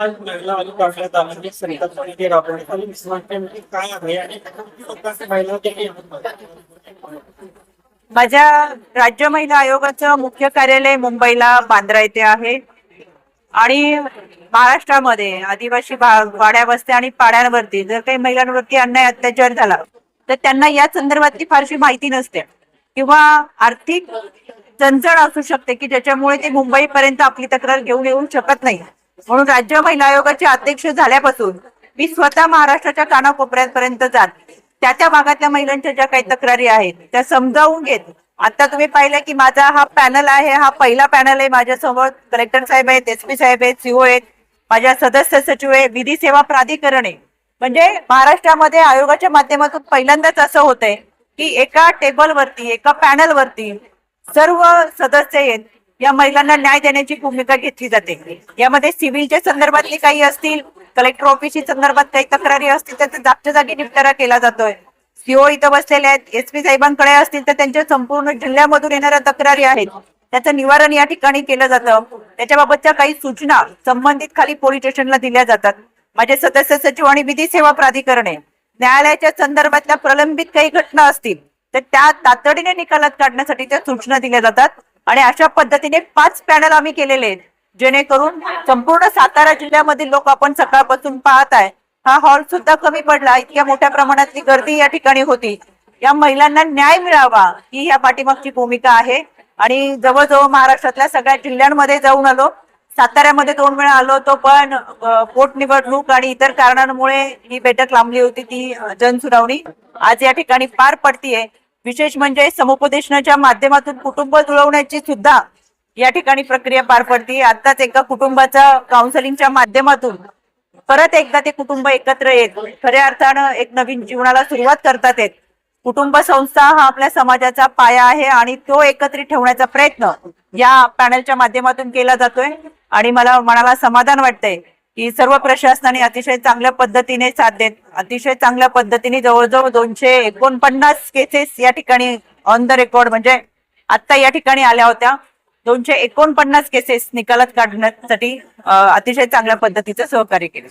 महिला काय आहे आणि महिला माझ्या राज्य महिला आयोगाचं मुख्य कार्यालय मुंबईला बांद्रा येथे आहे. आणि महाराष्ट्रामध्ये आदिवासी वाड्या वस्त्या आणि पाड्यांवरती जर काही महिलांवरती अन्याय अत्याचार झाला तर त्यांना या संदर्भातली फारशी माहिती नसते. किंवा आर्थिक चणचण असू शकते की ज्याच्यामुळे ते मुंबईपर्यंत आपली तक्रार घेऊन येऊ शकत नाही. म्हणून राज्य महिला आयोगाचे अध्यक्ष झाल्यापासून मी स्वतः महाराष्ट्राच्या कानाकोपऱ्यापर्यंत जात त्या त्या भागातल्या महिलांच्या ज्या काही तक्रारी आहेत त्या समजावून घेत. आता तुम्ही पाहिलं की माझा हा पॅनल आहे हा पहिला पॅनल आहे माझ्यासमोर. कलेक्टर साहेब आहेत एस पी साहेब आहेत सीओ आहेत माझ्या सदस्य सचिव आहे विधी सेवा प्राधिकरण आहे. म्हणजे महाराष्ट्रामध्ये आयोगाच्या माध्यमातून पहिल्यांदाच असं होतंय की एका टेबलवरती एका पॅनलवरती सर्व सदस्य आहेत या महिलांना न्याय देण्याची भूमिका घेतली जाते. यामध्ये सिव्हिलच्या संदर्भातली काही असतील कलेक्टर ऑफिसच्या संदर्भात काही तक्रारी असतील तर जागच्या जागी निपटारा केला जातोय. सीओ इथं बसलेले आहेत एस पी साहेबांकडे असतील तर त्यांच्या संपूर्ण जिल्ह्यामधून येणाऱ्या तक्रारी आहेत. त्याचं निवारण या ठिकाणी केलं जातं. त्याच्याबाबतच्या काही सूचना संबंधित खाली पोलीस स्टेशनला दिल्या जातात. माझे सदस्य सचिव आणि विधी सेवा प्राधिकरण आहे न्यायालयाच्या संदर्भातल्या प्रलंबित काही घटना असतील तर त्या तातडीने निकालात काढण्यासाठी त्या सूचना दिल्या जातात. आणि अशा पद्धतीने पाच पॅनल आम्ही केलेले आहेत. जेणेकरून संपूर्ण सातारा जिल्ह्यामधील लोक आपण सकाळपासून पाहत आहे. हा हॉल सुद्धा कमी पडला. इतक्या मोठ्या प्रमाणातली गर्दी या ठिकाणी होती. या महिलांना न्याय मिळावा ही या पाठीमागची भूमिका आहे. आणि जवळजवळ महाराष्ट्रातल्या सगळ्या जिल्ह्यांमध्ये जाऊन आलो. साताऱ्यामध्ये दोन वेळा आलो तो पण पोटनिवडणूक आणि इतर कारणांमुळे ही बैठक लांबली होती ती जनसुनावणी आज या ठिकाणी पार पडतीये. विशेष म्हणजे समुपदेशनाच्या माध्यमातून कुटुंब जुळवण्याची सुद्धा या ठिकाणी प्रक्रिया पार पडते. आताच एका कुटुंबाचा काउन्सिलिंगच्या माध्यमातून परत एकदा ते कुटुंब एकत्र येत खऱ्या अर्थानं एक नवीन जीवनाला सुरुवात करतात येत. कुटुंब संस्था हा आपल्या समाजाचा पाया आहे आणि तो एकत्रित ठेवण्याचा प्रयत्न या पॅनलच्या माध्यमातून केला जातोय. आणि मला मनाला समाधान वाटतंय की सर्व प्रशासनाने अतिशय चांगल्या पद्धतीने साथ देत अतिशय चांगल्या पद्धतीने जवळजवळ दोनशे एकोणपन्नास केसेस या ठिकाणी ऑन द रेकॉर्ड म्हणजे आता या ठिकाणी आल्या होत्या. दोनशे एकोणपन्नास केसेस निकालात काढण्यासाठी अतिशय चांगल्या पद्धतीचं सहकार्य केलं.